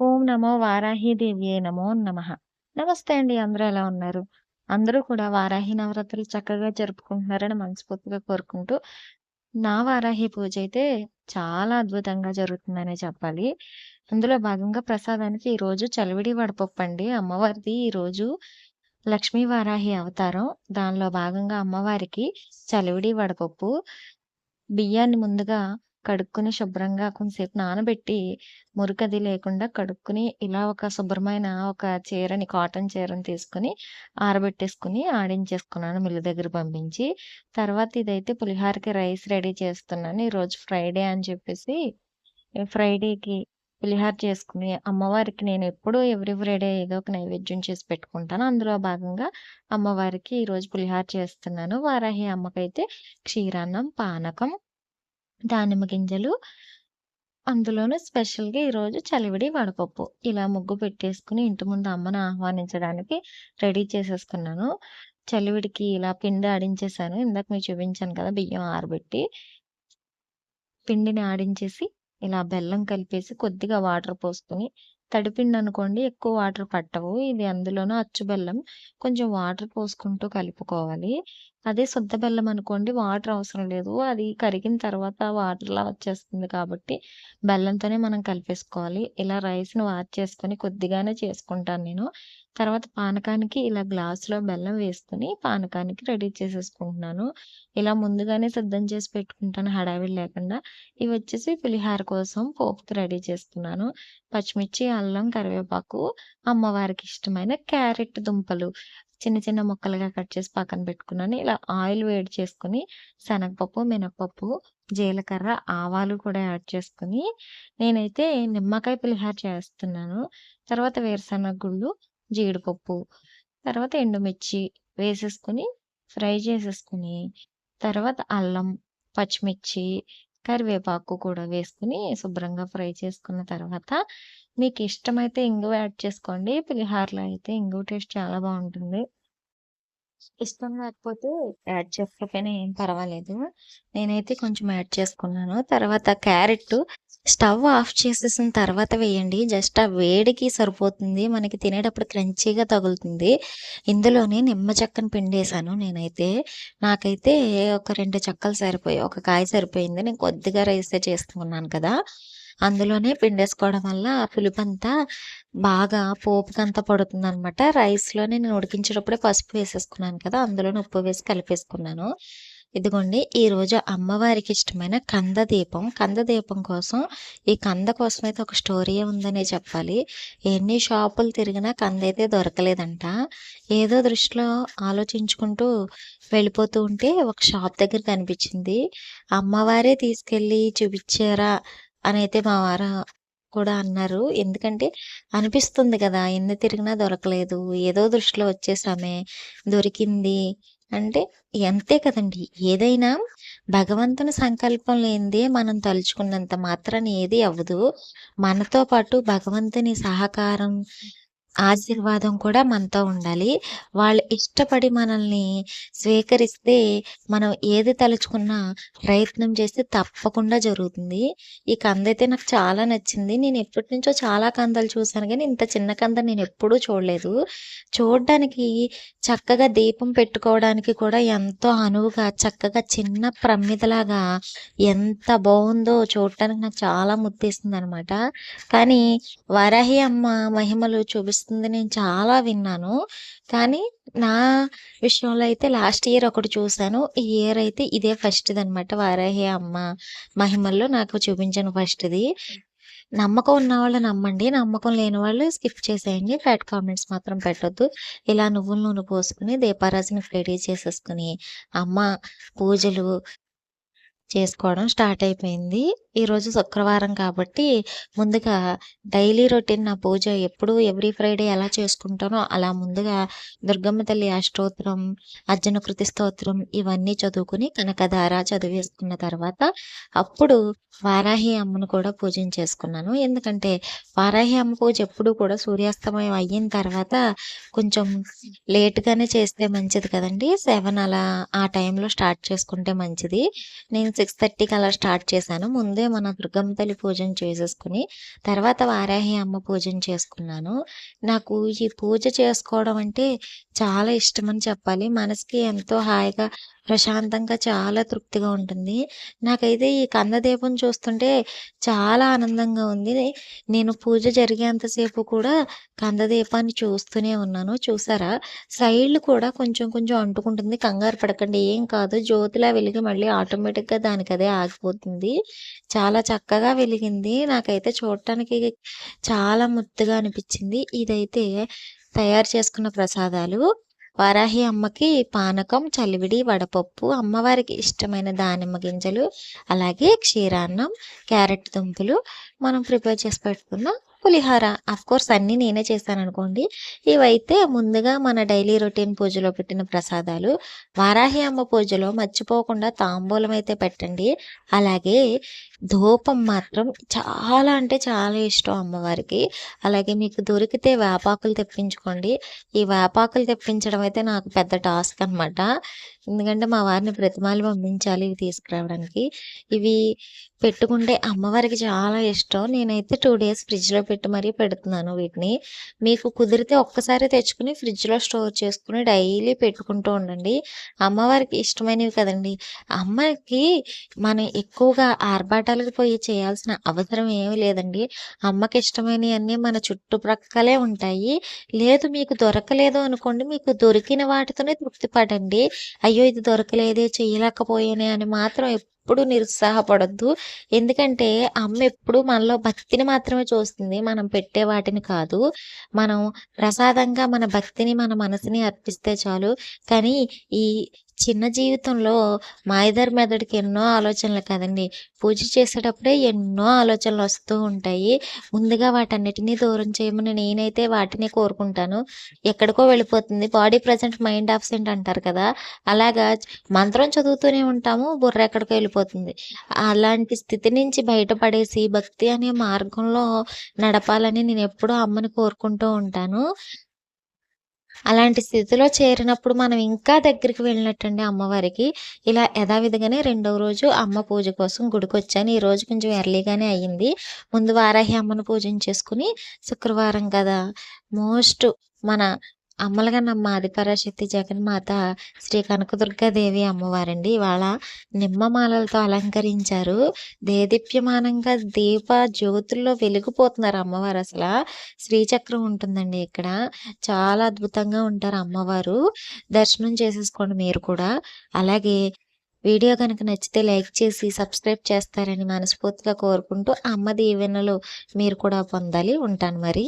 ఓం నమో వారాహీదేవియే నమో నమ నమస్తే అండి. అందరూ ఎలా ఉన్నారు? అందరూ కూడా వారాహి నవరాత్రులు చక్కగా జరుపుకుంటున్నారని మనస్ఫూర్తిగా కోరుకుంటూ, నా వారాహి పూజ అయితే చాలా అద్భుతంగా జరుగుతుందనే చెప్పాలి. అందులో భాగంగా ప్రసాదానికి ఈరోజు చలివిడి వడపప్పు అండి అమ్మవారిది ఈరోజు లక్ష్మీ వారాహి అవతారం. దానిలో భాగంగా అమ్మవారికి చలివిడి వడపప్పు, బియ్యాన్ని ముందుగా కడుక్కుని శుభ్రంగా కొంతసేపు నానబెట్టి, మురికది లేకుండా కడుక్కుని ఇలా ఒక శుభ్రమైన ఒక చీరని కాటన్ చీరని తీసుకొని, ఆరబెట్టేసుకొని, ఆడించేసుకున్నాను మిల్లు దగ్గర పంపించి. తర్వాత ఇదైతే పులిహోరకి రైస్ రెడీ చేస్తున్నాను. ఈరోజు ఫ్రైడే అని చెప్పేసి, ఫ్రైడేకి పులిహోర చేసుకుని అమ్మవారికి నేనెప్పుడూ ఎవ్రీ ఫ్రైడే ఏదో ఒక నైవేద్యం చేసి పెట్టుకుంటాను. అందులో భాగంగా అమ్మవారికి ఈరోజు పులిహోర చేస్తున్నాను. వారాహి అమ్మకైతే క్షీరాన్నం, పానకం, దానిమ్మ గింజలు, అందులోనూ స్పెషల్‌గా ఈరోజు చలివిడి వడపప్పు. ఇలా ముగ్గు పెట్టేసుకొని, ఇంటి ముందు అమ్మను ఆహ్వానించడానికి రెడీ చేసేసుకున్నాను. చలివిడికి ఇలా పిండి ఆడించేసాను. ఇందాక మీకు చూపించాను కదా! బియ్యం ఆరబెట్టి. పిండిని ఆడించేసి, ఇలా బెల్లం కలిపేసి, కొద్దిగా వాటర్ పోసుకొని, తడిపిండనుకోండి ఎక్కువ వాటర్ పట్టవు. ఇది అందులోనూ అచ్చు బెల్లం. కొంచెం వాటర్ పోసుకుంటూ కలుపుకోవాలి. అదే శుద్ధ బెల్లం అనుకోండి వాటర్ అవసరం లేదు. అది కరిగిన తర్వాత వాటర్‌లా వచ్చేస్తుంది కాబట్టి, బెల్లంతోనే మనం కలిపేసుకోవాలి. ఇలా రైస్‌ని వార్చేసుకొని కొద్దిగానే చేసుకుంటాను నేను. తర్వాత పానకానికి ఇలా గ్లాసులో బెల్లం వేసుకొని, పానకానికి రెడీ చేసేసుకుంటున్నాను. ఇలా ముందుగానే సిద్ధం చేసి పెట్టుకుంటాను హడావిడి లేకుండా. ఇవి వచ్చేసి పులిహోర కోసం పోపుకి రెడీ చేస్తున్నాను. పచ్చిమిర్చి, అల్లం, కరివేపాకు, అమ్మవారికి ఇష్టమైన క్యారెట్ దుంపలు చిన్న చిన్న ముక్కలుగా కట్ చేసి పక్కన పెట్టుకున్నాను. ఇలా ఆయిల్ వేడి చేసుకొని, శనగపప్పు, మినపప్పు, జీలకర్ర, ఆవాలు కూడా యాడ్ చేసుకుని నేనైతే నిమ్మకాయ పులిహార చేస్తున్నాను. తర్వాత వేరుశనగ గుళ్ళు, జీడిపప్పు, తర్వాత ఎండుమిర్చి వేసేసుకొని, ఫ్రై చేసేసుకుని తర్వాత అల్లం, పచ్చిమిర్చి, కరివేపాకు కూడా వేసుకుని శుభ్రంగా ఫ్రై చేసుకున్న తర్వాత, మీకు ఇష్టమైతే ఇంగువ యాడ్ చేసుకోండి. పులిహారలో అయితే ఇంగువ టేస్ట్ చాలా బాగుంటుంది ఇష్టం లేకపోతే యాడ్ చేసుకోకపోయినా ఏం పర్వాలేదు. నేనైతే కొంచెం యాడ్ చేసుకున్నాను. తర్వాత క్యారెట్ స్టవ్ ఆఫ్ చేసేసిన తర్వాత వేయండి. జస్ట్ ఆ వేడికి సరిపోతుంది. మనకి తినేటప్పుడు క్రంచీగా తగులుతుంది. ఇందులోనే నిమ్మ చెక్కను పిండేశాను నేనైతే. నాకైతే ఒక రెండు చెక్కలు సరిపోయాయి. ఒక కాయ సరిపోయింది. నేను కొద్దిగా రైసే చేసుకున్నాను కదా! అందులోనే పిండేసుకోవడం వల్ల ఆ పులుపంతా బాగా పోపుకంతా పడుతుందనమాట. రైస్‌లోనే నేను ఉడికించేటప్పుడే పసుపు వేసేసుకున్నాను కదా! అందులోనే ఉప్పు వేసి కలిపేసుకున్నాను. ఇదిగోండి ఈరోజు అమ్మవారికి ఇష్టమైన కంద దీపం. కంద దీపం కోసం ఈ కంద కోసం అయితే ఒక స్టోరీ ఉందనే చెప్పాలి. ఎన్ని షాపులు తిరిగినా కంద అయితే దొరకలేదంట. ఏదో దృష్టిలో ఆలోచించుకుంటూ వెళ్ళిపోతూ ఉంటే ఒక షాప్ దగ్గర కనిపించింది. అమ్మవారే తీసుకెళ్ళి చూపించారా అని అయితే మా వారు కూడా అన్నారు. ఎందుకంటే అనిపిస్తుంది కదా! ఎన్ని తిరిగినా దొరకలేదు. ఏదో దృష్టిలో వచ్చేసామే, దొరికింది అంటే అంతే కదండి ఏదైనా భగవంతుని సంకల్పం లేనిదే మనం తలుచుకున్నంత మాత్రాన్ని ఏది అవ్వదు. మనతో పాటు భగవంతుని సహకారం, ఆశీర్వాదం కూడా మనతో ఉండాలి. వాళ్ళు ఇష్టపడి మనల్ని స్వీకరిస్తే, మనం ఏది తలుచుకున్నా ప్రయత్నం చేస్తే తప్పకుండా జరుగుతుంది. ఈ కంద అయితే నాకు చాలా నచ్చింది. నేను ఎప్పటి నుంచో చాలా కందలు చూసాను కానీ ఇంత చిన్న కంద నేను ఎప్పుడూ చూడలేదు. చూడడానికి చక్కగా దీపం పెట్టుకోవడానికి కూడా ఎంతో అనువుగా చక్కగా చిన్న ప్రమిదలాగా ఎంత బాగుందో చూడటానికి నాకు చాలా ముద్దేస్తుంది అనమాట కానీ వరహి అమ్మ మహిమలు వస్తుంది నేను చాలా విన్నాను. కానీ నా విషయంలో అయితే లాస్ట్ ఇయర్ ఒకటి చూశాను ఈ ఇయర్ అయితే ఇదే ఫస్ట్‌దనమాట. వారాహి అమ్మ మహిమల్లో నాకు చూపించిన ఫస్ట్‌ది. నమ్మకం ఉన్న వాళ్ళు నమ్మండి. నమ్మకం లేని వాళ్ళు స్కిప్ చేసేయండి. ఫ్యాట్ కామెంట్స్ మాత్రం పెట్టొద్దు. ఇలా నువ్వుల నూనె పోసుకొని దీపారాజుని రెడీ చేసేసుకొని, అమ్మ పూజలు చేసుకోవడం స్టార్ట్ అయిపోయింది. ఈరోజు శుక్రవారం కాబట్టి ముందుగా డైలీ రొటీన్ నా పూజ ఎప్పుడు ఎవ్రీ ఫ్రైడే ఎలా చేసుకుంటానో అలా ముందుగా దుర్గమ్మ తల్లి అష్టోత్తరం, అర్జునకృతి స్తోత్రం ఇవన్నీ చదువుకుని కనకధార చదివేసుకున్న తర్వాత అప్పుడు వారాహి అమ్మను కూడా పూజించేసుకున్నాను. ఎందుకంటే వారాహి అమ్మ పూజ ఎప్పుడు కూడా సూర్యాస్తమయం అయిన తర్వాత కొంచెం లేట్‌గానే చేస్తే మంచిది కదండీ! సెవెన్ అలా ఆ టైంలో స్టార్ట్ చేసుకుంటే మంచిది. నేను 6:30కి అలా స్టార్ట్ చేశాను. ముందే మన దుర్గమ్మ తల్లి పూజను చేసేసుకొని, తర్వాత వారాహి అమ్మ పూజను చేసుకున్నాను. నాకు ఈ పూజ చేసుకోవడం అంటే చాలా ఇష్టం అని చెప్పాలి. మనసుకి ఎంతో హాయిగా, ప్రశాంతంగా చాలా తృప్తిగా ఉంటుంది. నాకైతే ఈ కందదీపం చూస్తుంటే చాలా ఆనందంగా ఉంది. నేను పూజ జరిగేంతసేపు కూడా కందదీపాన్ని చూస్తూనే ఉన్నాను. చూసారా? సైడ్‌లు కూడా కొంచెం కొంచెం అంటుకుంటుంది. కంగారు పడకండి ఏం కాదు. జ్యోతిలా వెలిగి మళ్ళీ ఆటోమేటిక్‌గా దానికదే ఆగిపోతుంది. చాలా చక్కగా వెలిగింది. నాకైతే చూడటానికి చాలా ముద్దుగా అనిపించింది. ఇదైతే తయారు చేసుకున్న ప్రసాదాలు. వారాహి అమ్మకి పానకం, చలివిడి, వడపప్పు, అమ్మవారికి ఇష్టమైన దానిమ్మ గింజలు, అలాగే క్షీరాన్నం, క్యారెట్ దుంపలు, మనం ప్రిపేర్ చేసి పెట్టుకున్న పులిహోర. ఆఫ్‌కోర్స్ అన్నీ నేనే చేశాను అనుకోండి ఇవైతే ముందుగా మన డైలీ రొటీన్ పూజలో పెట్టిన ప్రసాదాలు. వారాహి అమ్మ పూజలో మర్చిపోకుండా తాంబూలం అయితే పెట్టండి. అలాగే ధూపం మాత్రం చాలా అంటే చాలా ఇష్టం అమ్మవారికి. అలాగే మీకు దొరికితే వేపాకులు తెప్పించుకోండి. ఈ వేపాకులు తెప్పించడం అయితే నాకు పెద్ద టాస్క్ అనమాట. ఎందుకంటే మా వారిని ప్రతిమాలు పంపించాలి ఇవి తీసుకురావడానికి. ఇవి పెట్టుకుంటే అమ్మవారికి చాలా ఇష్టం. నేనైతే టూ డేస్ ఫ్రిడ్జ్‌లో పెట్టి మరీ పెడుతున్నాను వీటిని. మీకు కుదిరితే ఒక్కసారే తెచ్చుకుని ఫ్రిడ్జ్‌లో స్టోర్ చేసుకుని డైలీ పెట్టుకుంటూ ఉండండి. అమ్మవారికి ఇష్టమైనవి కదండీ! అమ్మకి మనం ఎక్కువగా ఆర్భాటాలకు పోయి చేయాల్సిన అవసరం ఏమీ లేదండి. అమ్మకి ఇష్టమైనవన్నీ మన చుట్టుప్రక్కలే ఉంటాయి. లేదు మీకు దొరకలేదు అనుకోండి, మీకు దొరికిన వాటితోనే తృప్తి పడండి. అయ్యో! ఇది దొరకలేదే, చేయలేకపోయానే అని మాత్రం ఎప్పుడు నిరుత్సాహపడద్దు ఎందుకంటే అమ్మ ఎప్పుడు మనలో భక్తిని మాత్రమే చూస్తుంది. మనం పెట్టే వాటిని కాదు. మనం ప్రసాదంగా మన భక్తిని, మన మనసుని అర్పిస్తే చాలు. కానీ ఈ చిన్న జీవితంలో మాయదారి మెదడుకి ఎన్నో ఆలోచనలు కదండి పూజ చేసేటప్పుడే ఎన్నో ఆలోచనలు వస్తూ ఉంటాయి. ముందుగా వాటన్నిటిని దూరం చేయమని నేనైతే వాటిని కోరుకుంటాను. ఎక్కడికో వెళ్ళిపోతుంది. బాడీ ప్రజెంట్ మైండ్ అబ్సెంట్ అంటారు కదా! అలాగా మంత్రం చదువుతూనే ఉంటాము. బుర్ర ఎక్కడికో వెళ్ళిపోతుంది. అలాంటి స్థితి నుంచి బయటపడేసి భక్తి అనే మార్గంలో నడపాలని నేను ఎప్పుడూ అమ్మని కోరుకుంటూ ఉంటాను. అలాంటి స్థితిలో చేరినప్పుడు మనం ఇంకా దగ్గరికి వెళ్ళినట్టండి అమ్మవారికి. ఇలా యథావిధిగానే రెండవ రోజు అమ్మ పూజ కోసం గుడికి వచ్చాను ఈ రోజు కొంచెం ఎర్లీగానే అయ్యింది. ముందు వారాహి అమ్మను పూజించేసుకుని శుక్రవారం కదా! మోస్ట్ మన అమ్మలగన్నమ్మ ఆదిపరాశక్తి జగన్మాత శ్రీ కనకదుర్గాదేవి అమ్మవారండి. ఇవాళ నిమ్మమాలలతో అలంకరించారు. దేదీప్యమానంగా దీప జ్యోతుల్లో వెలిగిపోతున్నారు అమ్మవారు అసలు శ్రీచక్రం ఉంటుందండి ఇక్కడ. చాలా అద్భుతంగా ఉంటారు అమ్మవారు. దర్శనం చేసేసుకోండి మీరు కూడా. అలాగే వీడియో కనుక నచ్చితే లైక్ చేసి సబ్స్క్రైబ్ చేస్తారని మనస్ఫూర్తిగా కోరుకుంటూ అమ్మ దీవెనలు మీరు కూడా పొందాలి. ఉంటాను మరి.